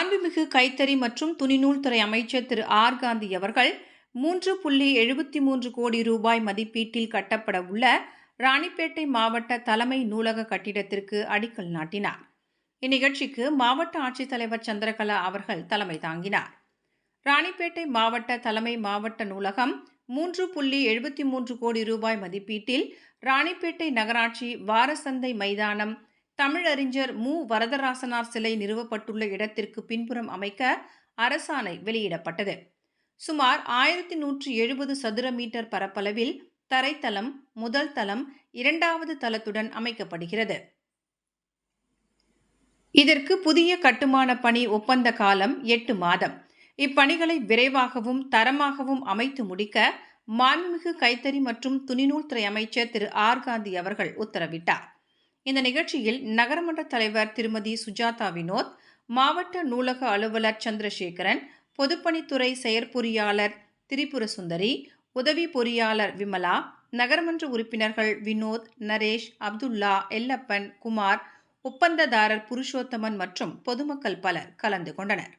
கைத்தறி மற்றும் துணிநூல் துறை அமைச்சர் திரு ஆர். காந்தி அவர்கள் மூன்று புள்ளி எழுபத்தி மூன்று கோடி ரூபாய் மதிப்பீட்டில் கட்டப்பட உள்ள ராணிப்பேட்டை மாவட்ட தலைமை நூலக கட்டிடத்திற்கு அடிக்கல் நாட்டினார். இந்நிகழ்ச்சிக்கு மாவட்ட ஆட்சித்தலைவர் சந்திரகலா அவர்கள் தலைமை தாங்கினார். ராணிப்பேட்டை மாவட்ட தலைமை மாவட்ட நூலகம் மூன்று புள்ளி எழுபத்தி மூன்று கோடி ரூபாய் மதிப்பீட்டில் ராணிப்பேட்டை நகராட்சி வாரசந்தை மைதானம் தமிழறிஞர் மு. வரதராசனார் சிலை நிறுவப்பட்டுள்ள இடத்திற்கு பின்புறம் அமைக்க அரசாணை வெளியிடப்பட்டது. சுமார் ஆயிரத்தி நூற்றி எழுபது சதுர மீட்டர் பரப்பளவில் தரைத்தளம் முதல் தளம் இரண்டாவது தளத்துடன் அமைக்கப்படுகிறது. இதற்கு புதிய கட்டுமான பணி ஒப்பந்த காலம் எட்டு மாதம். இப்பணிகளை விரைவாகவும் தரமாகவும் அமைத்து முடிக்க மாண்புமிகு கைத்தறி மற்றும் துணிநூல் துறை அமைச்சர் திரு. ஆர். காந்தி அவர்கள் உத்தரவிட்டார். இந்த நிகழ்ச்சியில் நகரமன்ற தலைவர் திருமதி சுஜாதா வினோத் மாவட்ட நூலக அலுவலர் சந்திரசேகரன் பொதுப்பணித்துறை செயற்பொறியாளர் திரிபுர சுந்தரி உதவி பொறியாளர் விமலா நகரமன்ற உறுப்பினர்கள் வினோத் நரேஷ் அப்துல்லா எல்லப்பன் குமார் ஒப்பந்ததாரர் புருஷோத்தமன் மற்றும் பொதுமக்கள் பலர் கலந்து கொண்டனர்.